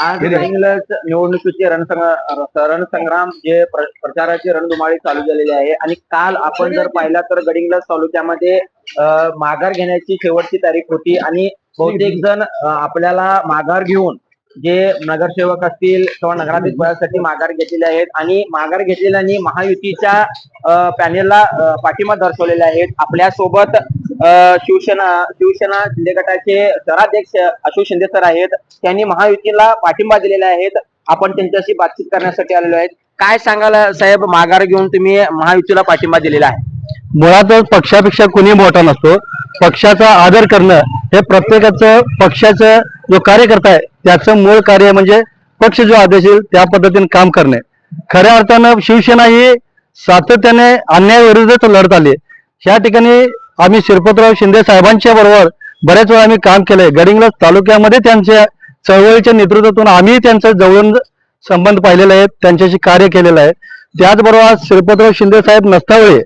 आज निवडणुकीचे रणसंग रणसंग्राम जे प्र- प्रचाराची रणधुमाळी चालू झालेली आहे. आणि काल आपण जर पाहिला तर गडिंग्लज तालुक्यामध्ये माघार घेण्याची शेवटची तारीख होती. आणि बहुतेक जण आपल्याला माघार घेऊन जे नगरसेवक असतील किंवा पदासाठी माघार घेतलेले आहेत. आणि माघार घेतलेल्यांनी महायुतीच्या पॅनेलला पाठिंबा दर्शवलेले आहेत आपल्यासोबत शिवसेना शिवसेना शिंदे गटाचे शहराध्यक्ष अशोक शिंदे सर आहेत. त्यांनी महायुतीला पाठिंबा दिलेला आहेत आपण त्यांच्याशी बातचीत करण्यासाठी आलेलो आहेत. काय सांगाल साहेब? माघार घेऊन तुम्ही महायुतीला पाठिंबा दिलेला आहे. मुळातच पक्षापेक्षा कोणी मोठा नसतो. पक्षाचा आदर करणं हे प्रत्येकाचं पक्षाचं जो कार्यकर्ता आहे त्याचं मूळ कार्य म्हणजे पक्ष जो आदेश येईल त्या पद्धतीने काम करणे. खऱ्या अर्थानं शिवसेना ही सातत्याने अन्यायाविरुद्धच लढत आली ह्या ठिकाणी आम्ही शिरपतराव शिंदे साहेबांच्या बरोबर बऱ्याच वेळा आम्ही काम केलंय. गडिंग्लज तालुक्यामध्ये त्यांच्या चळवळीच्या नेतृत्वातून आम्ही त्यांचा जवळून संबंध पाहिलेला आहे त्यांच्याशी कार्य केलेलं आहे. त्याचबरोबर आज श्रीपतराव शिंदे साहेब नसतावळे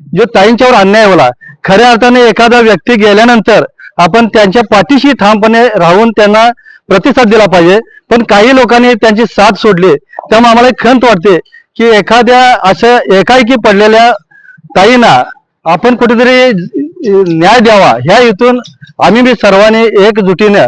जो ताईंच्यावर अन्याय होला खऱ्या अर्थाने एखादा व्यक्ती गेल्यानंतर आपण त्यांच्या पाठीशी ठामपणे राहून त्यांना प्रतिसाद दिला पाहिजे. पण काही लोकांनी त्यांची साथ सोडली त्यामुळे आम्हाला एक खंत वाटते की एखाद्या अशा एकाएकी पडलेल्या ताईंना आपण कुठेतरी न्याय द्यावा. ह्या इथून आम्ही मी सर्वांनी एकजुटीनं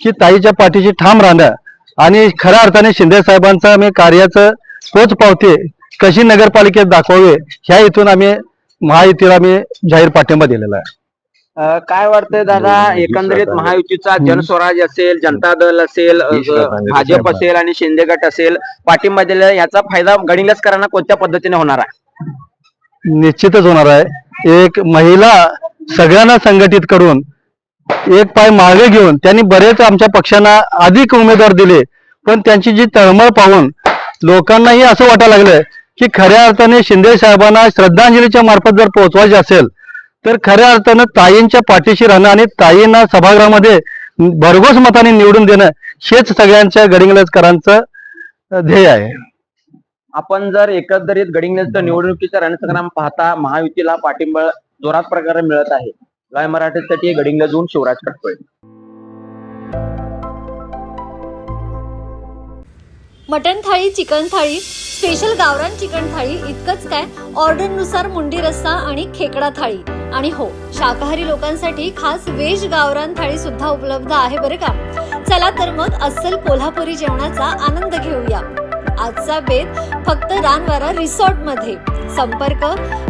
की ताईच्या पाठीशी ठाम राहणं आणि खऱ्या अर्थाने शिंदे साहेबांचं आम्ही कार्याचं पोच पावते कशी नगरपालिकेत दाखवावे ह्या इथून आम्ही महायुतीला आम्ही जाहीर पाठिंबा दिलेला आहे. काय वाटतंय दादा? एकंदरीत महायुतीचा जनस्वराज असेल जनता दल असेल भाजप असेल आणि शिंदे गट असेल पाठिंबा दिलेला आहे. याचा फायदा गडिंग्लजकरांना कोणत्या पद्धतीने होणार आहे? निश्चितच होणार आहे. एक महिला सगळ्यांना संघटित करून एक पाय मागे घेऊन त्यांनी बरेच आमच्या पक्षांना अधिक उमेदवार दिले. पण त्यांची जी तळमळ पाहून लोकांनाही असं वाटायला लागलं की खऱ्या अर्थाने शिंदे साहेबांना श्रद्धांजलीच्या मार्फत जर पोहोचवायचे असेल तर खऱ्या अर्थानं ताईंच्या पाठीशी राहणं आणि ताईंना सभागृहामध्ये भरघोस मताने निवडून देणं हेच सगळ्यांच्या गडिंगलजकरांचं ध्येय आहे. आपण जर एकंदरीत गडिंग्लजचं निवडणुकीचा रणसंग्राम पाहता महायुतीला पाठिंबा जोरात प्रकारे मिळत आहे. गाय मराठीसाठी गडिंग्लजहून Shivraj Katkole. Mutton thali chicken thali special गावरान चिकन थाळी इतकंच काय? ऑर्डरनुसार मुंडी रस्सा आणि खेकडा थाळी. आणि हो शाकाहारी लोकांसाठी खास वेज गावरान थाळी सुद्धा उपलब्ध आहे बरं का? चला तर मग अस्सल कोल्हापुरी जेवणाचा आनंद घेऊया. आजचा बेत फक्त रानवारा रिसॉर्टमध्ये संपर्क